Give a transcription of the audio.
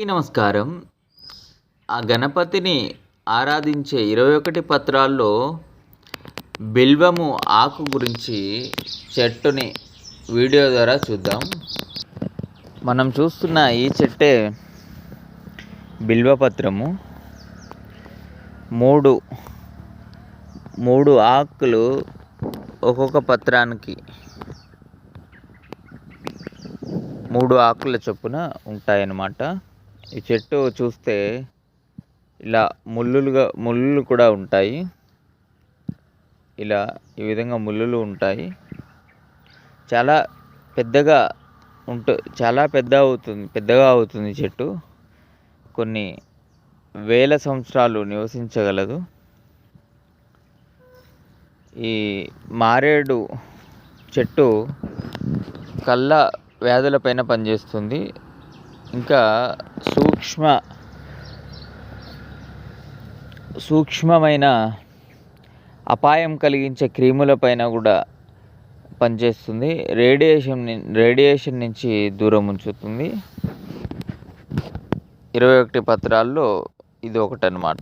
అందరికీ నమస్కారం. ఆ గణపతిని ఆరాధించే ఇరవై ఒకటి పత్రాల్లో బిల్వము ఆకు గురించి చెట్టుని వీడియో ద్వారా చూద్దాం. మనం చూస్తున్న ఈ చెట్టే బిల్వపత్రము మూడు మూడు ఆకులు ఒక్కొక్క పత్రానికి మూడు ఆకుల చొప్పున ఉంటాయన్నమాట. ఈ చెట్టు చూస్తే ఇలా ముళ్ళులుగా ముళ్ళు కూడా ఉంటాయి. ఇలా ఈ విధంగా ముళ్ళులు ఉంటాయి. చాలా పెద్దగా ఉంటు చాలా పెద్ద అవుతుంది పెద్దగా అవుతుంది చెట్టు. కొన్ని వేల సంవత్సరాలు నివసించగలదు. ఈ మారేడు చెట్టు కళ్ళ వ్యాధులపైన పనిచేస్తుంది. ఇంకా సూక్ష్మ సూక్ష్మమైన అపాయం కలిగించే క్రీములపైన కూడా పనిచేస్తుంది. రేడియేషన్ రేడియేషన్ నుంచి దూరం ఉంచుతుంది. ఇరవై ఒకటి పత్రాల్లో ఇది ఒకటి అన్నమాట